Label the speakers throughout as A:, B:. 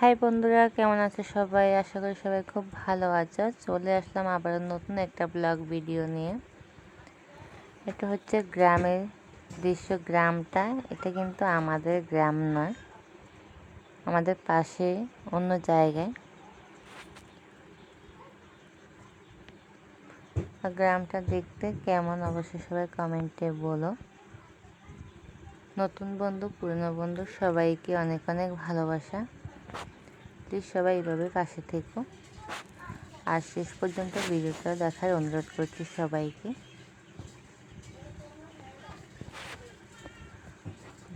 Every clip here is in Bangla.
A: হাই বন্ধুরা, কেমন আছে সবাই? আশা করি সবাই খুব ভালো আছো। চলে আসলাম আবার নতুন একটা ব্লগ ভিডিও নিয়ে। এটা হচ্ছে গ্রামের দৃশ্য, গ্রামটা। এটা কিন্তু আমাদের গ্রাম নয়, আমাদের পাশে অন্য জায়গায়। গ্রামটা দেখতে কেমন অবশ্যই সবাই কমেন্টে বলো। নতুন বন্ধু, পুরনো বন্ধু, সবাইকে অনেক অনেক ভালোবাসা। প্লিজ সবাই এইভাবে পাশে থেকো। আর শেষ পর্যন্ত ভিডিওটা দেখার অনুরোধ করছি সবাইকে।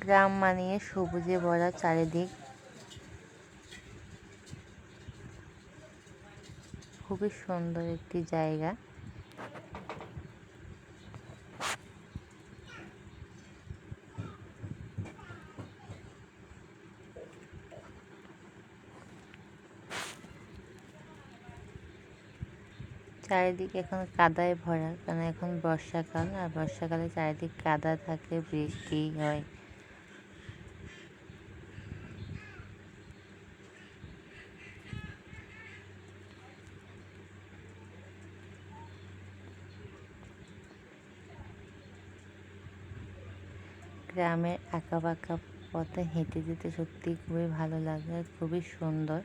A: গ্রাম মানিয়ে সবুজে ভরা চারিদিক। খুবই সুন্দর একটি জায়গা। চারিদিকে এখন কাদায় ভরা। কারণ এখন বর্ষাকাল? আর বর্ষাকালে চারিদিক কাদা থাকে বৃষ্টি হয়। গ্রামের আঁকা বাঁকা পথে হেঁটে যেতে সত্যি খুবই ভালো লাগে, খুবই সুন্দর।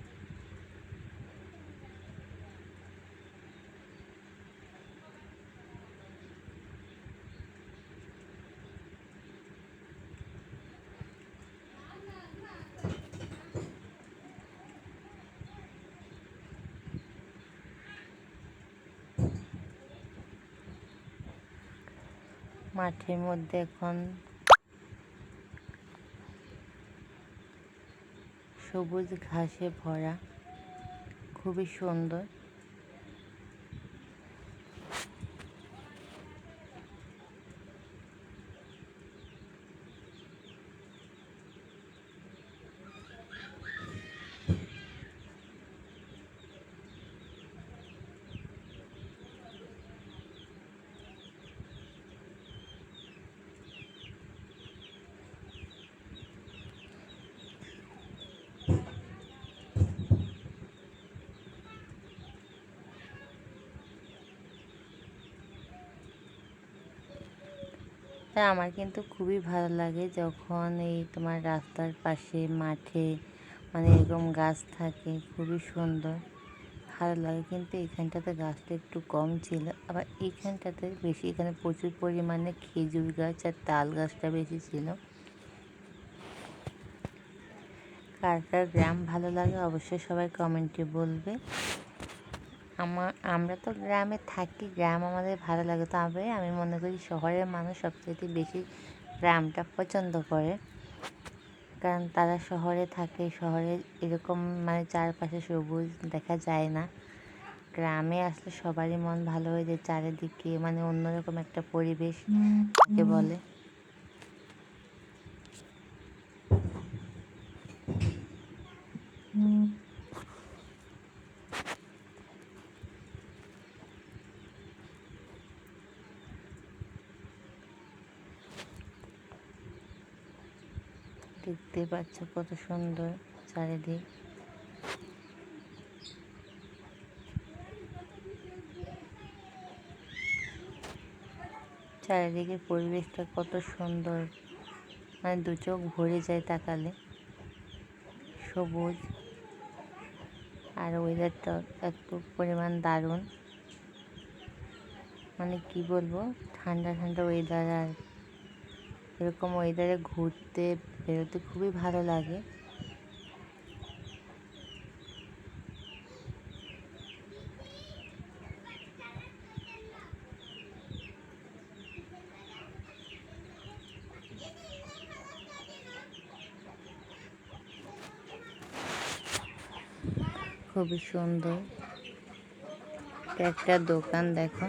A: মাঠের মধ্যে এখন সবুজ ঘাসে ভরা খুবই সুন্দর। তা আমার কিন্তু খুবই ভালো লাগে যখন এই তোমার রাস্তার পাশে মাঠে মানে এরকম গাছ থাকে, খুবই সুন্দর। ভালো লাগে কিন্তু এখানটাতে গাছটা একটু কম ছিল, আবার এইখানটাতে বেশি, এখানে প্রচুর পরিমাণে খেজুর গাছ আর তাল গাছটা বেশি ছিল। কার কার গ্রাম ভালো লাগে অবশ্যই সবাই কমেন্টে বলবে। আমার আমরা তো গ্রামে থাকি গ্রাম আমাদের ভালো লাগে। তবে আমি মনে করি শহরের মানুষ সবচেয়ে বেশি গ্রামটা পছন্দ করে। কারণ তারা শহরে থাকে শহরে এরকম মানে চারপাশে সবুজ দেখা যায় না। গ্রামে আসলে সবারই মন ভালো হয়ে যায় চারিদিকে মানে অন্যরকম একটা পরিবেশ বলে। দেখতে পাচ্ছ কত সুন্দর চারিদিক। চারিদিকের পরিবেশটা কত সুন্দর। মানে দু চোখ ভরে যায় তাকালে। সবুজ। আর ওয়েদারটা এত পরিমাণ দারুণ। মানে কি বলব? ঠান্ডা ঠান্ডা ওয়েদার আর এরকম ওয়েদারে ঘুরতে বেরোতে খুবই ভালো লাগে। খুবই সুন্দর। একটা দোকান দেখো।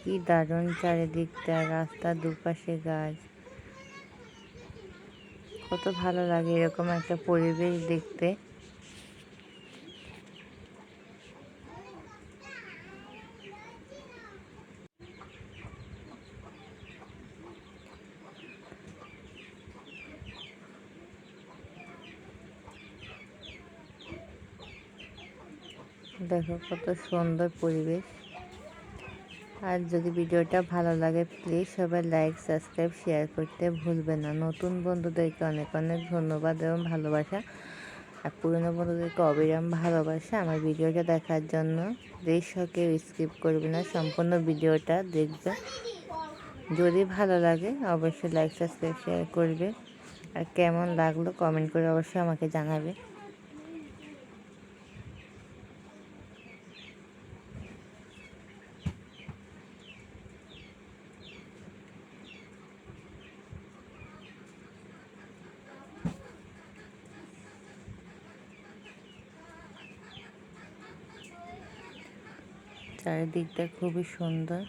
A: কি দারুণ চারিদিকটা রাস্তার দুপাশে গাছ। কত ভালো লাগে এরকম একটা পরিবেশ দেখতে। দেখো কত সুন্দর পরিবেশ। আর যদি ভিডিওটা ভালো লাগে প্লিজ সবাই লাইক সাবস্ক্রাইব শেয়ার করতে ভুলবে না। নতুন বন্ধুদেরকে অনেক অনেক ধন্যবাদ এবং ভালোবাসা। আর পুরনো বন্ধুদেরকে অবিরাম ভালোবাসা আমার ভিডিওটা দেখার জন্য। প্লিজ কেউ স্কিপ করবে না, সম্পূর্ণ ভিডিওটা দেখবে। যদি ভালো লাগে, অবশ্যই লাইক সাবস্ক্রাইব শেয়ার করবে। আর কেমন লাগল কমেন্ট করে অবশ্যই আমাকে জানাবে। চারিদিকটা খুবই সুন্দর।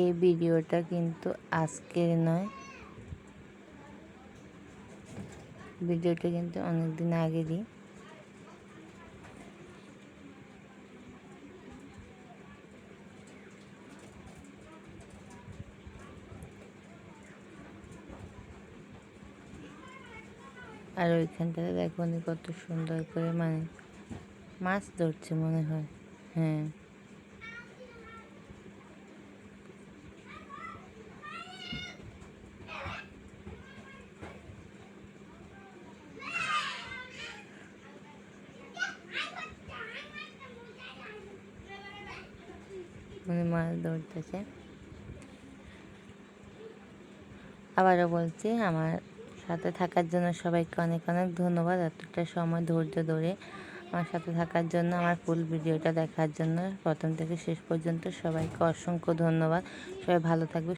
A: এই ভিডিওটা কিন্তু আজকের নয়। ভিডিওটা কিন্তু অনেক দিন আগেরই। আর ওইখানটাতে দেখো উনি কত সুন্দর করে মানে মাছ ধরছে মনে হয়। হ্যাঁ। উনি মাছ ধরতেছে। আবারও বলছি, আমার সাথে থাকার জন্য সবাইকে অনেক অনেক ধন্যবাদ এতটা সময় ধৈর্য ধরে আমার সাথে থাকার জন্য, আমার ফুল ভিডিওটা দেখার জন্য। প্রথম থেকে শেষ পর্যন্ত সবাইকে অসংখ্য ধন্যবাদ। সবাই ভালো থাকবে